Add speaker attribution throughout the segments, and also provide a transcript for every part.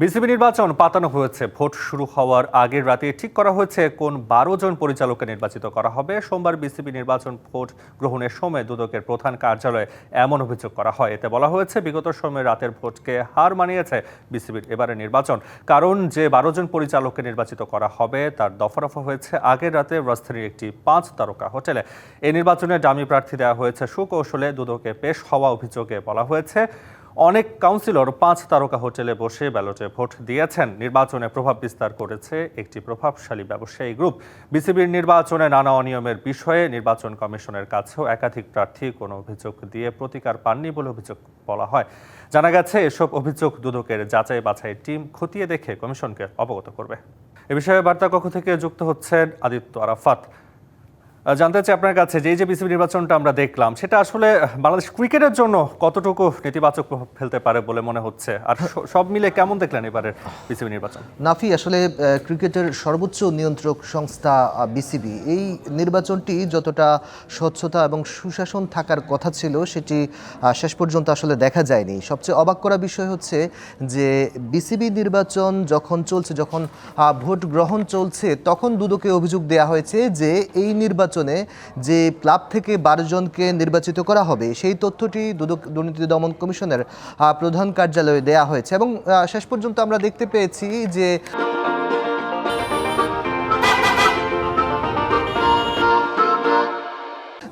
Speaker 1: BCB নির্বাচন পাতানো হয়েছে। ভোট শুরু হওয়ার আগের রাতে ঠিক করা হয়েছে কোন বারো জন পরিচালককে নির্বাচিত করা হবে। সোমবার বিসিবি নির্বাচন ভোট গ্রহণের সময় দুদকের প্রধান কার্যালয়ে এমন অভিযোগ করা হয়। এতে বলা হয়েছে, বিগত সময়ে রাতের ভোটকে হার মানিয়েছে বিসিবির এবারে নির্বাচন। কারণ যে বারো জন পরিচালককে নির্বাচিত করা হবে, তার দফারফা হয়েছে আগের রাতে রাজধানীর একটি পাঁচ তারকা হোটেলে। এই নির্বাচনে ডামি প্রার্থী দেওয়া হয়েছে সুকৌশলে। দুদকে পেশ হওয়া অভিযোগে বলা হয়েছে অনেক কাউন্সিলর পাঁচ তারকা হোটেলে বসে ব্যালটে ভোট দিয়েছেন। নির্বাচনে প্রভাব বিস্তার করেছে একটি প্রভাবশালী ব্যবসায়ী গ্রুপ। বিসিবির নির্বাচনে নানা অনিয়মের বিষয়ে নির্বাচন কমিশনের কাছেও একাধিক প্রার্থী কোনো অভিযোগ দিয়ে প্রতিকার পাননি বলে অভিযোগ বলা হয়। জানা গেছে, এসব অভিযোগ দুদকের যাচাই বাছাই টিম খতিয়ে দেখে কমিশনকে অবগত করবে। এ বিষয়ে বার্তা কক্ষ থেকে যুক্ত হচ্ছেন আদিত্য আরাফাত। জানতে চাই আপনার কাছে যে যে বিসিবি নির্বাচনটা আমরা দেখলাম, সেটা আসলে বাংলাদেশ ক্রিকেটের জন্য কতটুকু নেতিবাচক প্রভাব ফেলতে পারে বলে মনে হচ্ছে? আর সব মিলে কেমন দেখলেন এবারের বিসিবি নির্বাচন?
Speaker 2: নাফি, আসলে ক্রিকেটের সর্বোচ্চ নিয়ন্ত্রক সংস্থা বিসিবি। এই নির্বাচনটি যতটা স্বচ্ছতা এবং সুশাসন থাকার কথা ছিল, সেটি শেষ পর্যন্ত আসলে দেখা যায়নি। সবচেয়ে অবাক করা বিষয় হচ্ছে যে বিসিবি নির্বাচন যখন চলছে, যখন ভোট গ্রহণ চলছে, তখন দুদকে অভিযোগ দেওয়া হয়েছে যে এই নির্বাচনে যে ক্লাব থেকে বারো জনকে নির্বাচিত করা হবে, সেই তথ্যটি দুদক দুর্নীতি দমন কমিশনের প্রধান কার্যালয়ে দেয়া হয়েছে। এবং শেষ পর্যন্ত আমরা দেখতে পেয়েছি যে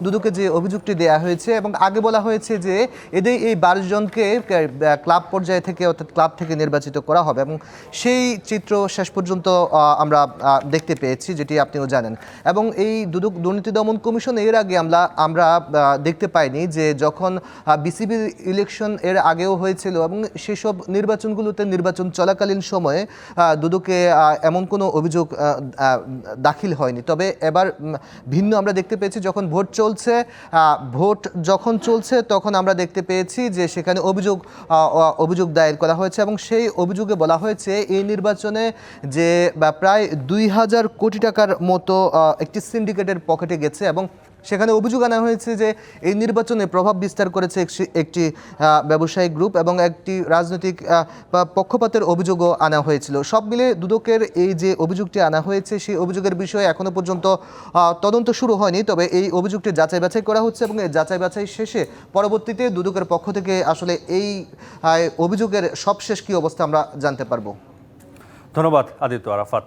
Speaker 2: দুদকে যে অভিযোগটি দেয়া হয়েছে এবং আগে বলা হয়েছে যে এদের এই বারো জনকে ক্লাব পর্যায়ে থেকে অর্থাৎ ক্লাব থেকে নির্বাচিত করা হবে এবং সেই চিত্র শেষ পর্যন্ত আমরা দেখতে পেয়েছি যেটি আপনিও জানেন। এবং এই দুদক দুর্নীতি দমন কমিশন এর আগে আমরা আমরা দেখতে পাইনি যে যখন বিসিবি ইলেকশন এর আগেও হয়েছিল এবং সেসব নির্বাচনগুলোতে নির্বাচন চলাকালীন সময়ে দুদকে এমন কোনো অভিযোগ দাখিল হয়নি। তবে এবার ভিন্ন আমরা দেখতে পেয়েছি যখন ভোট চলছে ভোট যখন চলছে তখন আমরা দেখতে পেয়েছি যে সেখানে অভিযোগ অভিযোগ দায়ের করা হয়েছে এবং সেই অভিযোগে বলা হয়েছে এই নির্বাচনে যে প্রায় দুই হাজার কোটি টাকার মতো একটি সিন্ডিকেটের পকেটে গেছে এবং সেখানে অভিযোগ আনা হয়েছে যে এই নির্বাচনে প্রভাব বিস্তার করেছে একটি- ব্যবসায়িক গ্রুপ এবং একটি রাজনৈতিক পক্ষপাতের অভিযোগও আনা হয়েছিল। সব মিলে দুদকের এই যে অভিযোগটি আনা হয়েছে, সেই অভিযোগের বিষয়ে এখনও পর্যন্ত তদন্ত শুরু হয়নি। তবে এই অভিযোগটি যাচাই বাছাই করা হচ্ছে এবং এই যাচাই বাছাই শেষে পরবর্তীতে দুদকের পক্ষ থেকে আসলে এই অভিযোগের সবশেষ কী অবস্থা আমরা জানতে পারব।
Speaker 1: ধন্যবাদ, আদিত্য আরাফাত।